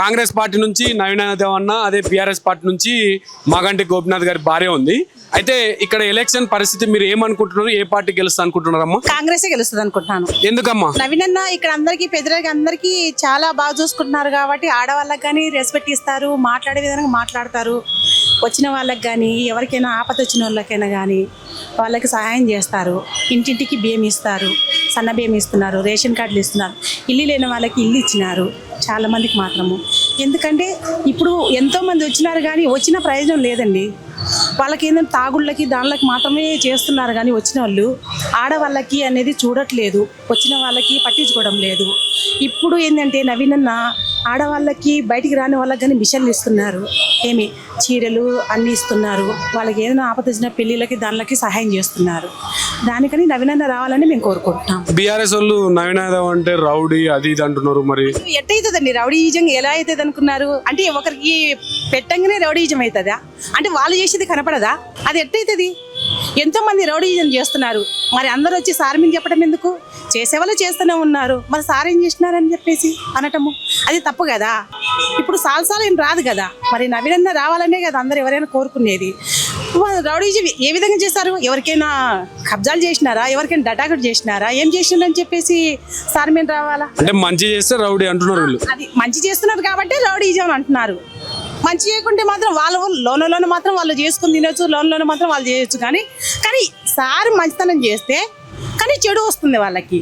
Congress party నుంచి నవీన దేవన్న అదే BRS party నుంచి మాగంటి గోపినాథ్ గారి భార్య ఉంది. అయితే ఇక్కడ ఎలక్షన్ పరిస్థితి మీరు ఏమనుకుంటున్నారు? ఏ పార్టీ గెలుస్తా అనుకుంటున్నారమ్మా? కాంగ్రెస్ గెలుస్తుంది అనుకుంటున్నాను. ఎందుకమ్మా? నవీనన్న ఇక్కడ అందరికి పెద్దలకి అందరికి చాలా బాగా చూసుకుంటున్నారు కాబట్టి ఆడవాళ్ళకి కానీ రెస్పెక్ట్ ఇస్తారు మాట్లాడే విధంగా మాట్లాడతారు. వచ్చిన వాళ్ళకి కానీ ఎవరికైనా ఆపద వచ్చిన వాళ్ళకైనా కానీ వాళ్ళకి సహాయం చేస్తారు. ఇంటింటికి బియ్యం ఇస్తారు సన్న బియ్యం ఇస్తున్నారు రేషన్ కార్డులు ఇస్తున్నారు. ఇల్లు లేని వాళ్ళకి ఇల్లు ఇచ్చినారు చాలామందికి మాత్రము. ఎందుకంటే ఇప్పుడు ఎంతోమంది వచ్చినారు కానీ వచ్చిన ప్రయోజనం లేదండి. వాళ్ళకి ఏంటంటే తాగుళ్ళకి దానిలకి మాత్రమే చేస్తున్నారు కానీ వచ్చిన వాళ్ళు ఆడవాళ్ళకి అనేది చూడట్లేదు. వచ్చిన వాళ్ళకి పట్టించుకోవడం లేదు. ఇప్పుడు ఏంటంటే నవీనన్న ఆడవాళ్ళకి బయటికి రాని వాళ్ళకి కానీ మిషన్లు ఇస్తున్నారు. ఏమి? చీరలు అన్నీ ఇస్తున్నారు. వాళ్ళకి ఏదైనా ఆపద వచ్చిన పెళ్ళిళ్ళకి దానిలకి సహాయం చేస్తున్నారు. దానికని నవీనన్న రావాలని మేము కోరుకుంటున్నాం. బీఆర్ఎస్ వాళ్ళు నవీన అంటే రౌడీ అది ఇది అంటున్నారు మరి. ఎట్టయితుందండి? రౌడీయిజం ఎలా అవుతుంది అనుకున్నారు అంటే ఒకరికి పెట్టంగానే రౌడీయిజం అవుతుందా అంటే వాళ్ళు చేసేది కనపడదా? అది ఎట్టయితుంది? ఎంతో మంది రౌడీయిజం చేస్తున్నారు. మరి అందరూ వచ్చి సార్ మీద చెప్పడం ఎందుకు? చేసేవాళ్ళు చేస్తూనే ఉన్నారు. మరి సార్ ఏం చేసినారని చెప్పేసి అనటము? అది తప్పు కదా? ఇప్పుడు సాల్సాలు ఏం రాదు కదా? మరి నవీనన్న రావాలనే కదా అందరు ఎవరైనా కోరుకునేది. రౌడీజం ఏ విధంగా చేశారు? ఎవరికైనా కబ్జాలు చేసినారా? ఎవరికైనా డటాకట్ చేసినారా? ఏం చేసినారని చెప్పేసి సార్ మీద రావాలా? అంటే మంచి చేస్తే రౌడీ అంటున్నారు అది మంచి చేస్తున్నారు కాబట్టి రౌడీజం అని అంటున్నారు. మంచి చేయకుంటే మాత్రం వాళ్ళ లోన్లోనే మాత్రం వాళ్ళు చేసుకుని తినొచ్చు లోన్లోనే మాత్రం వాళ్ళు చేయొచ్చు కానీ కానీ సార్ మంచితనం చేస్తే కానీ చెడు వస్తుంది వాళ్ళకి.